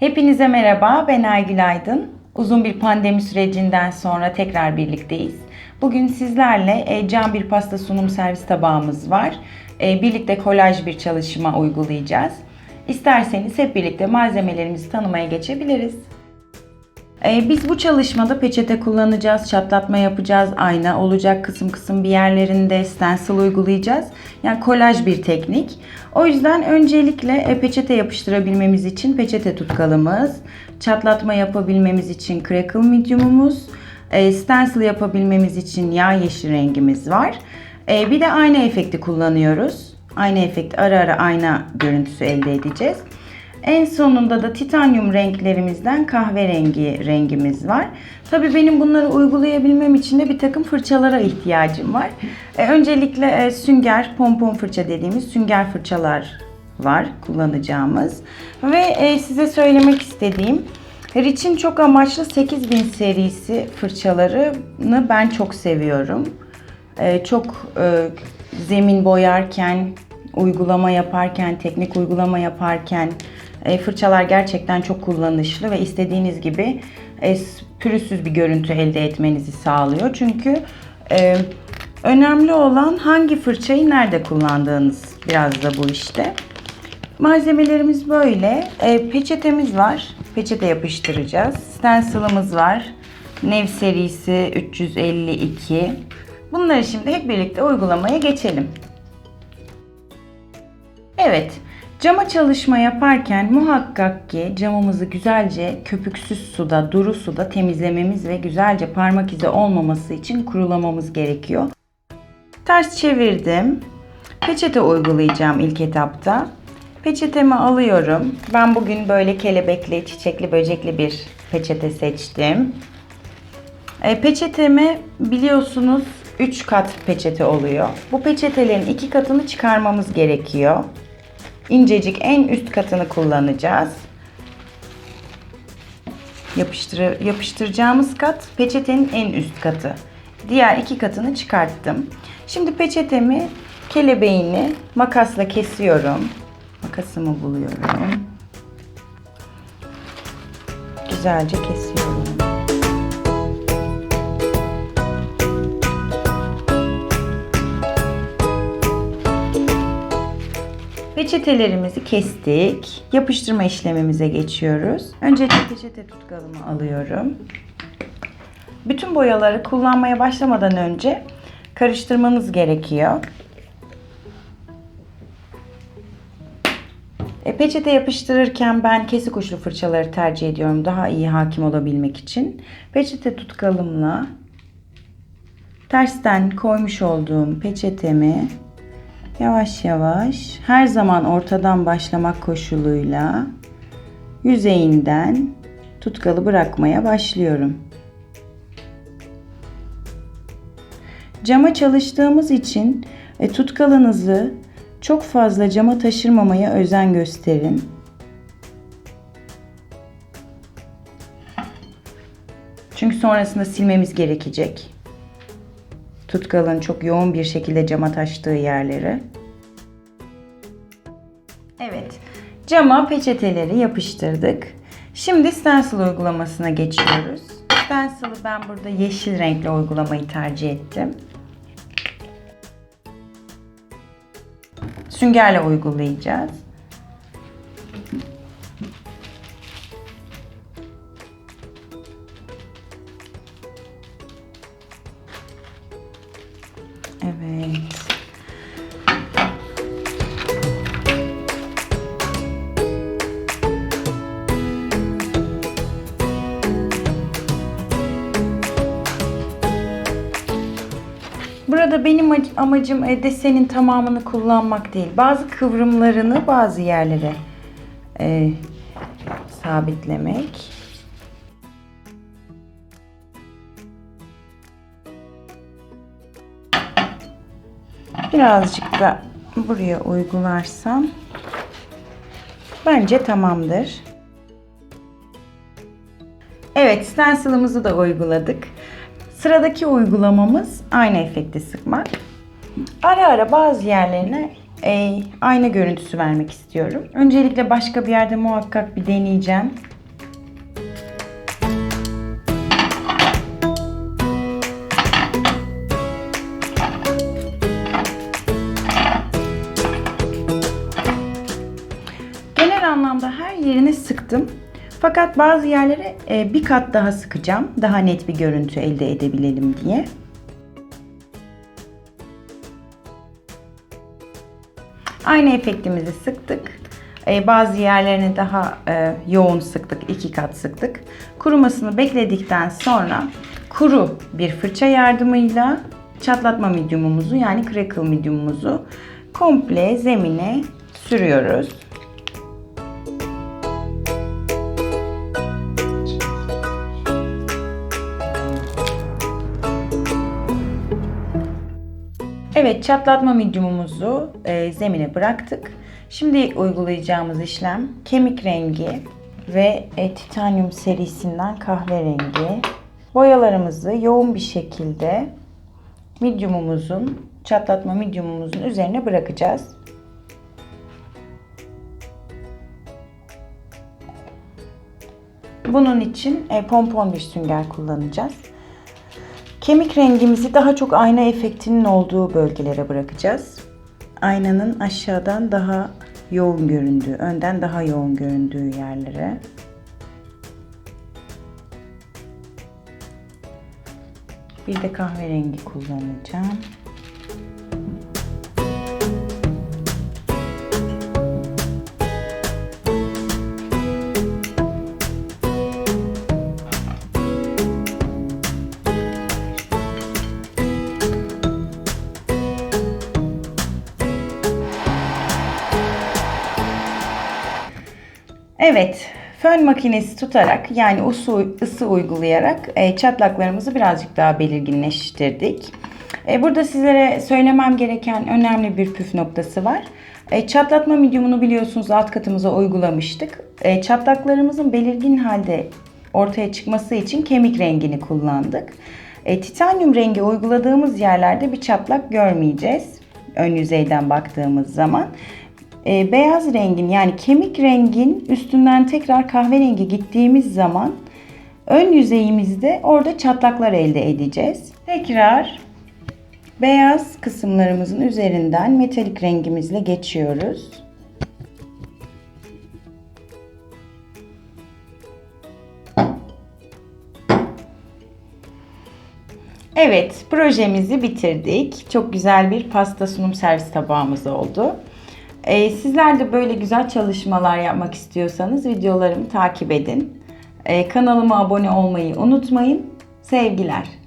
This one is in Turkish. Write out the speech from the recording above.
Hepinize merhaba, ben Aygül Aydın. Uzun bir pandemi sürecinden sonra tekrar birlikteyiz. Bugün sizlerle e, cam bir pasta sunum servis tabağımız var. E, birlikte kolaj bir çalışma uygulayacağız. İsterseniz hep birlikte malzemelerimizi tanımaya geçebiliriz. E, biz bu çalışmada peçete kullanacağız, çatlatma yapacağız, ayna olacak kısım kısım bir yerlerinde stencil uygulayacağız. Yani kolaj bir teknik. O yüzden öncelikle e, peçete yapıştırabilmemiz için peçete tutkalımız, çatlatma yapabilmemiz için crackle medium'umuz, e, stencil yapabilmemiz için yağ yeşil rengimiz var. E, bir de ayna efekti kullanıyoruz. Ayna efekti ara ara ayna görüntüsü elde edeceğiz. En sonunda da titanyum renklerimizden kahverengi rengimiz var. Tabii benim bunları uygulayabilmem için de bir takım fırçalara ihtiyacım var. E, öncelikle e, sünger, pompon fırça dediğimiz sünger fırçalar var kullanacağımız. Ve e, size söylemek istediğim Rich'in çok amaçlı 8000 serisi fırçalarını ben çok seviyorum. E, çok e, zemin boyarken, uygulama yaparken, teknik uygulama yaparken e, fırçalar gerçekten çok kullanışlı ve istediğiniz gibi e, pürüzsüz bir görüntü elde etmenizi sağlıyor. Çünkü e, önemli olan hangi fırçayı nerede kullandığınız biraz da bu işte. Malzemelerimiz böyle. E, peçetemiz var. Peçete yapıştıracağız. Stencil'ımız var. Nev serisi 352. Bunları şimdi hep birlikte uygulamaya geçelim. Evet, cama çalışma yaparken muhakkak ki camımızı güzelce köpüksüz suda, duru suda temizlememiz ve güzelce parmak izi olmaması için kurulamamız gerekiyor. Ters çevirdim. Peçete uygulayacağım ilk etapta. Peçetemi alıyorum. Ben bugün böyle kelebekli, çiçekli, böcekli bir peçete seçtim. E, peçetemi biliyorsunuz 3 kat peçete oluyor. Bu peçetelerin 2 katını çıkarmamız gerekiyor. İncecik en üst katını kullanacağız. Yapıştır, yapıştıracağımız kat peçetenin en üst katı. Diğer iki katını çıkarttım. Şimdi peçetemi kelebeğini makasla kesiyorum. Makasımı buluyorum. Güzelce kesiyorum. Peçetelerimizi kestik. Yapıştırma işlemimize geçiyoruz. Önce peçete tutkalımı alıyorum. Bütün boyaları kullanmaya başlamadan önce karıştırmanız gerekiyor. E, peçete yapıştırırken ben kesik uçlu fırçaları tercih ediyorum daha iyi hakim olabilmek için. Peçete tutkalımla tersten koymuş olduğum peçetemi yavaş yavaş her zaman ortadan başlamak koşuluyla yüzeyinden tutkalı bırakmaya başlıyorum. Cama çalıştığımız için e, tutkalınızı çok fazla cama taşırmamaya özen gösterin. Çünkü sonrasında silmemiz gerekecek. Tutkalın çok yoğun bir şekilde cama taştığı yerleri. Evet, cama peçeteleri yapıştırdık. Şimdi stencil uygulamasına geçiyoruz. Stencil'ı ben burada yeşil renkle uygulamayı tercih ettim. Süngerle uygulayacağız. Evet. Burada benim amacım e, desenin tamamını kullanmak değil. Bazı kıvrımlarını bazı yerlere e, sabitlemek. Birazcık da buraya uygularsam bence tamamdır. Evet, stencil'ımızı da uyguladık. Sıradaki uygulamamız aynı efekti sıkmak. Ara ara bazı yerlerine e, ayna görüntüsü vermek istiyorum. Öncelikle başka bir yerde muhakkak bir deneyeceğim. Sıktım. Fakat bazı yerlere e, bir kat daha sıkacağım. Daha net bir görüntü elde edebilelim diye. Aynı efektimizi sıktık. E, bazı yerlerini daha e, yoğun sıktık, iki kat sıktık. Kurumasını bekledikten sonra kuru bir fırça yardımıyla çatlatma mediumumuzu yani crackle mediumumuzu komple zemine sürüyoruz. Evet çatlatma mediumumuzu e, zemine bıraktık. Şimdi uygulayacağımız işlem kemik rengi ve e, titanyum serisinden kahverengi. Boyalarımızı yoğun bir şekilde mediumumuzun çatlatma mediumumuzun üzerine bırakacağız. Bunun için e, pompon bir sünger kullanacağız. Kemik rengimizi daha çok ayna efektinin olduğu bölgelere bırakacağız. Aynanın aşağıdan daha yoğun göründüğü, önden daha yoğun göründüğü yerlere. Bir de kahverengi kullanacağım. Evet, fön makinesi tutarak yani ısı, ısı uygulayarak e, çatlaklarımızı birazcık daha belirginleştirdik. E, burada sizlere söylemem gereken önemli bir püf noktası var. E, çatlatma mediumunu biliyorsunuz alt katımıza uygulamıştık. E, çatlaklarımızın belirgin halde ortaya çıkması için kemik rengini kullandık. E, titanyum rengi uyguladığımız yerlerde bir çatlak görmeyeceğiz. Ön yüzeyden baktığımız zaman e, beyaz rengin yani kemik rengin üstünden tekrar kahverengi gittiğimiz zaman ön yüzeyimizde orada çatlaklar elde edeceğiz. Tekrar beyaz kısımlarımızın üzerinden metalik rengimizle geçiyoruz. Evet, projemizi bitirdik. Çok güzel bir pasta sunum servis tabağımız oldu. Ee, sizler de böyle güzel çalışmalar yapmak istiyorsanız videolarımı takip edin. Ee, kanalıma abone olmayı unutmayın. Sevgiler.